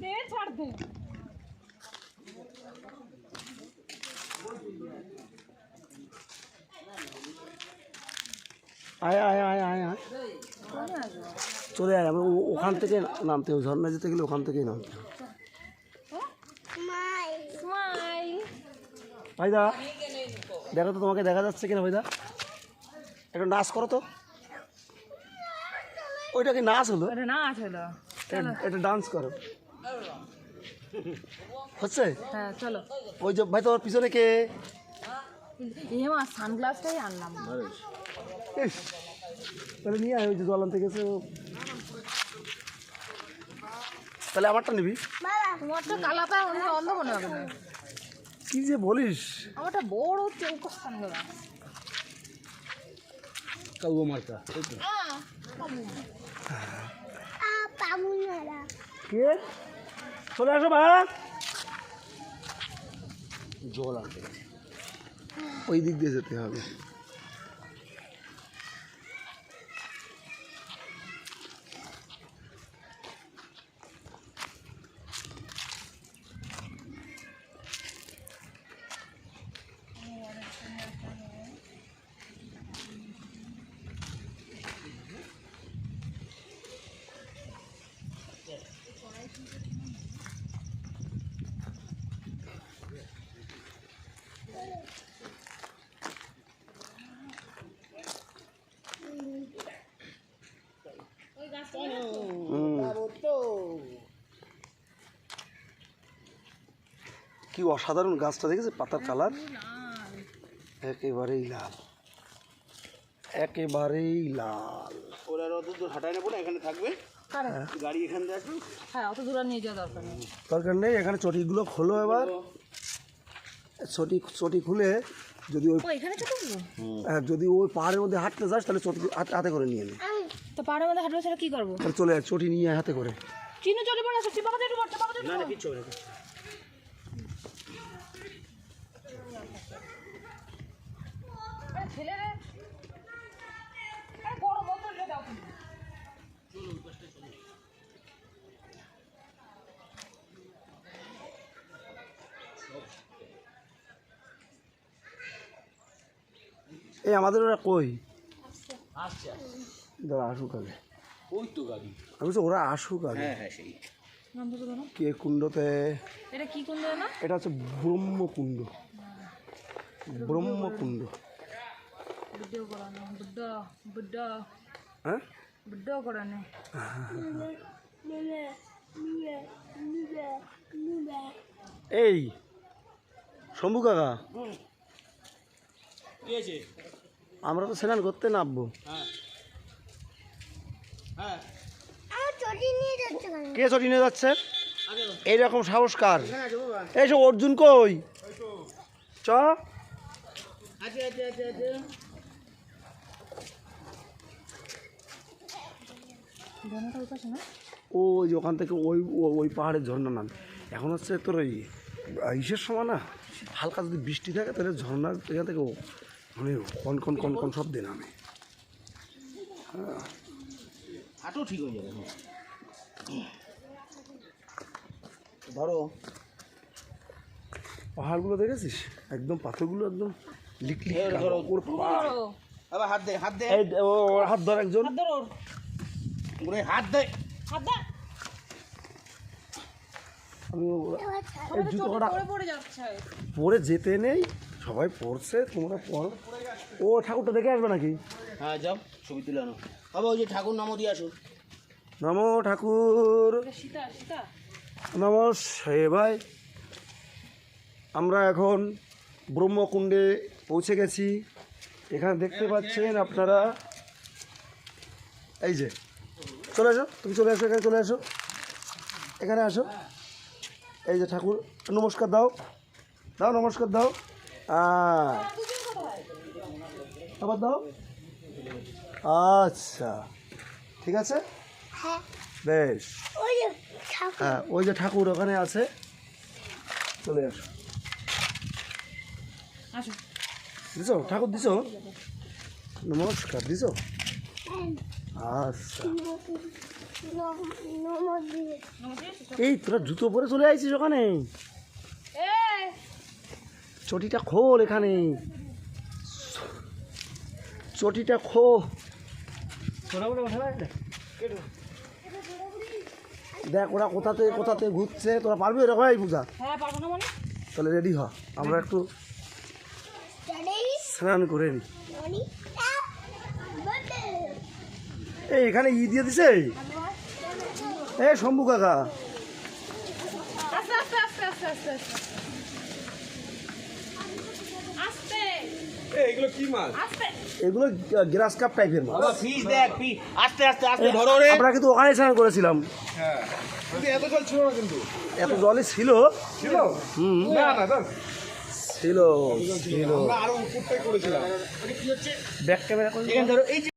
দে ছাড় দে। আয় আয় আয় আয় আয়। চলে আয় আমি ও- ওখান থেকে নামতে হবে ঝর্ণা যেতে গেলে ওখান থেকেই নামতে হবে। ভাইদা দেখো তো তোমাকে দেখা যাচ্ছে কিনা ভাইদা। একটু নাচ করো তো। ওইটা কি নাচ হলো? আরে না চলো এটা- এটা ডান্স করো। হচ্ছে? হ্যাঁ চলো। ওই যে ভাই তোমার পিছনে কে? আমার সানগ্লাসটাই আনলাম। ইস, তাহলে নিয়ে আয় ওই যে জল আনতে গেছে তাহলে আমারটা নিবি? তোমার কালাটা অন্ধ মনে হবে না। কি যে বলিস? আমারটা বড় চৌকো সানগ্লাস। কাউ মার্কা কে? চলে আসো বা জল আনতে ওই দিক দিয়ে যেতে হবে। কি অসাধারণ গাছটা দেখেছে পাতার কালার? একেবারেই লাল। একেবারেই লাল। ওরা অত দূর হাঁটায় না পড়ে এখানে থাকবে। গাড়ি এখান দিয়ে আসবে হ্যাঁ অত দূর নিয়ে যাওয়া দরকার নেই। দরকার নেই এখানে চটিগুলো খোলো এবার। চটি চটি খুলে যদি ওই ও হ্যাঁ, যদি ওই পাহাড়ের মধ্যে হাঁটতে যাস তাহলে চটি হাতে করে নিয়ে নে। তো পাড়ের মধ্যে সেটা কি করব? তাহলে চলে চটি নিয়ে আয় হাতে করে। চিনু চলে পড়ে আসছে বাবা একটু বাবা না না কিচ্ছু এই আমাদের ওরা কই? দাঁড়া আসুক আগে। ওই তো গাড়ি। আমি বলছি ওরা আসুক আগে। হ্যাঁ হ্যাঁ সেই। তো কে কুণ্ডতে? এটা কি না? এটা হচ্ছে ব্রহ্মকুণ্ড। ব্রহ্মকুণ্ড। ভিডিও করানো বুদ্ধ বুদ্ধ হ্যাঁ বুদ্ধ করানো এই শম্ভু কাকা আমরা তো স্নান করতে নামবো। হ্যাঁ। হ্যাঁ। কে চটি নিয়ে যাচ্ছে? এইরকম সাহসকার এখানে আছে বাবা এই সব অর্জুন কই? চ। আছে আছে আছে ওই পাশে না ওই যে ওখান থেকে ওই ও- ওই পাহাড়ের ঝর্ণা নাম। এখন হচ্ছে তোর ওই ইসের সময় না হালকা যদি বৃষ্টি থাকে তাহলে ঝর্ণা এখান থেকে ও মানে কন কন কন কন শব্দে নামে। হাঁটু ঠিক হয়ে যাবে ধরো। পাহাড়গুলো দেখেছিস? একদম পাথরগুলো একদম লিকলিক এই ধরো। ওর হাত দে হাত দে। ও ওর হাত ধর একজন। হাত ধরো ওর। হাত দে। হাত দে। পরে যেতে নেই সবাই পড়ছে তোমরা পড়ো। ও ঠাকুরটা দেখে আসবে নাকি? হ্যাঁ যাও ছবি তুলে আনো। বাবা ওই যে ঠাকুর নামও দিয়ে আসো। নমো ঠাকুর। এটা সীতা সীতা। নমস হে ভাই। আমরা এখন ব্রহ্মকুণ্ডে পৌঁছে গেছি। এখানে দেখতে পাচ্ছেন আপনারা এই যে চলে আসো তুমি চলে আসো এখানে চলে আসো। এখানে আসো। এই যে ঠাকুর নমস্কার দাও। দাও নমস্কার দাও। আবার দাও। আচ্ছা। ঠিক আছে? বেশ। হ্যাঁ ওই যে ঠাকুর ওখানে আছে। চলে আসো। দিছো? ঠাকুর দিছো? নমস্কার দিছো? নমস্কার এই তোরা জুতো পরে চলে আইছিস ওখানে? চটিটা খোল এখানে। চটিটা খো দেখ ওরা কোথাতে কোথাতে ঘুরছে তোরা পারবি এরকম এই পূজা? হ্যাঁ পারব না মানে? তাহলে রেডি হ আমরা একটু স্নান করে নি। এই এখানে ই দিয়ে দিছে? এই শম্ভু কাকা। এগুলো কি মাছ? এগুলো গ্রাস কাপ টাইপের মাছ। বাবা দেখ আস্তে আস্তে আস্তে ধরো রে। আমরা কিন্তু ওখানে স্নান করেছিলাম। হ্যাঁ। এত জল ছিল না কিন্তু। এত জলে ছিল। ছিল? হুম। না না ছিল ছিল। আমরা আরও উপরটাই করেছিলাম। ব্যাক ক্যামেরা করে এখানে ধরো এই যে